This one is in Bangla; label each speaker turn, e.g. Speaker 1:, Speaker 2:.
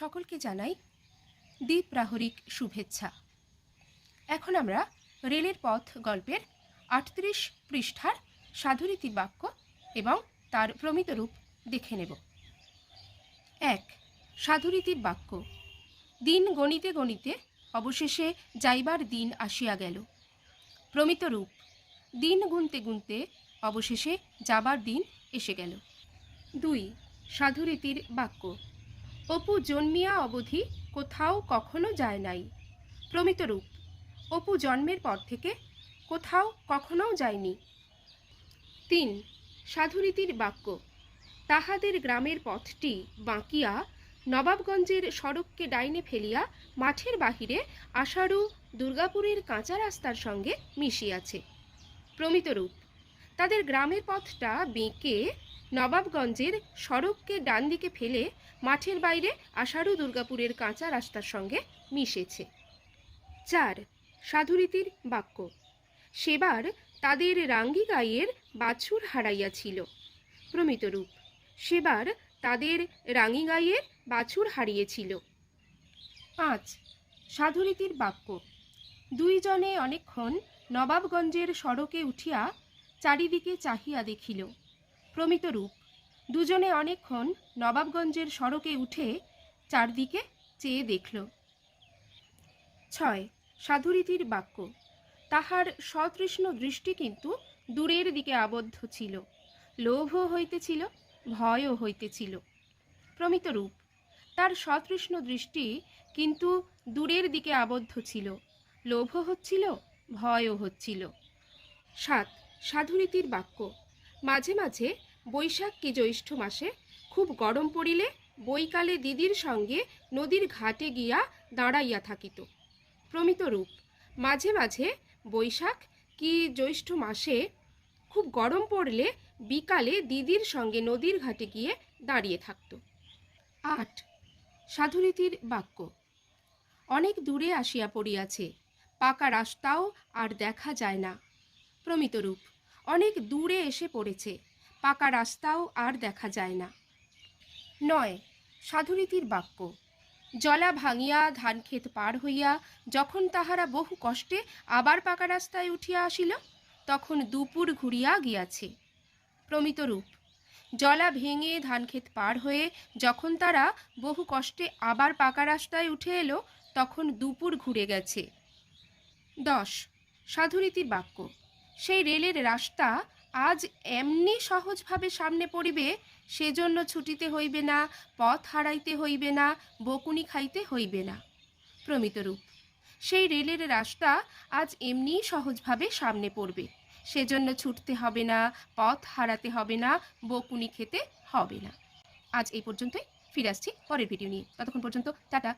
Speaker 1: সকলকে জানাই দ্বীপ প্রাহরিক শুভেচ্ছা। এখন আমরা রেলের পথ গল্পের আটত্রিশ পৃষ্ঠার সাধুরীতির বাক্য এবং তার প্রমিত রূপ দেখে নেব। এক সাধুরীতির বাক্য। দিন গণিতে গণিতে অবশেষে যাইবার দিন আসিয়া গেল। প্রমিত রূপ, দিন গুনতে গুনতে অবশেষে যাবার দিন এসে গেল। দুই, সাধুরীতির বাক্য। অপু জন্মিয়া অবধি কোথাও কখনো যায় নাই। প্রমিত রূপ অপু জন্মের পর থেকে কোথাও কখনোও যায়নি। তিন, সাধুরীতির বাক্য, তাহাদের গ্রামের পথটি বাঁকিয়া নবাবগঞ্জের সড়ককে ডাইনে ফেলিয়া মাঠের বাহিরে আষাঢ় দুর্গাপুরের কাঁচা রাস্তার সঙ্গে মিশিয়াছে। প্রমিত রূপ তাদের গ্রামের পথটা বেঁকে নবাবগঞ্জের সড়ককে ডান দিকে ফেলে মাঠের বাইরে আষাঢ়ু দুর্গাপুরের কাঁচা রাস্তার সঙ্গে মিশেছে। চার, সাধুরীতির বাক্য। সেবার তাদের রাঙ্গি গাইয়ের বাছুর হারাইয়াছিল প্রমিত রূপ, সেবার তাদের রাঙি গাইয়ের বাছুর হারিয়েছিল। পাঁচ, সাধুরীতির বাক্য। দুইজনে অনেকক্ষণ নবাবগঞ্জের সড়কে উঠিয়া চারিদিকে চাহিয়া দেখিল। প্রমিত রূপ দুজনে অনেকক্ষণ নবাবগঞ্জের সড়কে উঠে চারদিকে চেয়ে দেখল। ছয়, সাধুরীতির বাক্য। তাহার সতৃষ্ণ দৃষ্টি কিন্তু দূরের দিকে আবদ্ধ ছিল। লোভও হইতেছিল, ভয়ও হইতেছিল। প্রমিত রূপ তার সতৃষ্ণ দৃষ্টি কিন্তু দূরের দিকে আবদ্ধ ছিল। লোভও হচ্ছিল, ভয়ও হচ্ছিল। সাত সাধুরীতির বাক্য। মাঝে মাঝে বৈশাখ কি জ্যৈষ্ঠ মাসে খুব গরম পড়িলে বৈকালে দিদির সঙ্গে নদীর ঘাটে গিয়া দাঁড়াইয়া থাকিত। প্রমিত রূপ, মাঝে মাঝে বৈশাখ কি জ্যৈষ্ঠ মাসে খুব গরম পড়লে বিকালে দিদির সঙ্গে নদীর ঘাটে গিয়ে দাঁড়িয়ে থাকত। আট সাধুরীতির বাক্য। অনেক দূরে আসিয়া পড়িয়াছে, পাকা রাস্তাও আর দেখা যায় না। প্রমিত রূপ। অনেক দূরে এসে পড়েছে। পাকা রাস্তাও আর দেখা যায় না। নয়, সাধুরীতির বাক্য। জলা ভাঙিয়া ধান ধানক্ষেত পার হইয়া যখন তাহারা বহু কষ্টে আবার পাকা রাস্তায় উঠিয়া আসিল, তখন দুপুর ঘুরিয়া গিয়াছে। প্রমিত রূপ। জলা ভেঙে ধানক্ষেত পার হয়ে যখন তারা বহু কষ্টে আবার পাকা রাস্তায় উঠে এলো, তখন দুপুর ঘুরে গেছে। দশ, সাধুরীতির বাক্য। সেই রেলের রাস্তা আজ এমনি সহজভাবে সামনে পড়িবে, সেজন্য ছুটিতে হইবে না, পথ হারাইতে হইবে না, বকুনি খাইতে হইবে না। প্রমিতরূপ সেই রেলের রাস্তা আজ এমনি সহজভাবে সামনে পড়বে, সেজন্য ছুটতে হবে না, পথ হারাতে হবে না, বকুনি খেতে হবে না। আজ এই পর্যন্তই, ফিরে আসছি পরের ভিডিও নিয়ে। ততক্ষণ পর্যন্ত, টাটা।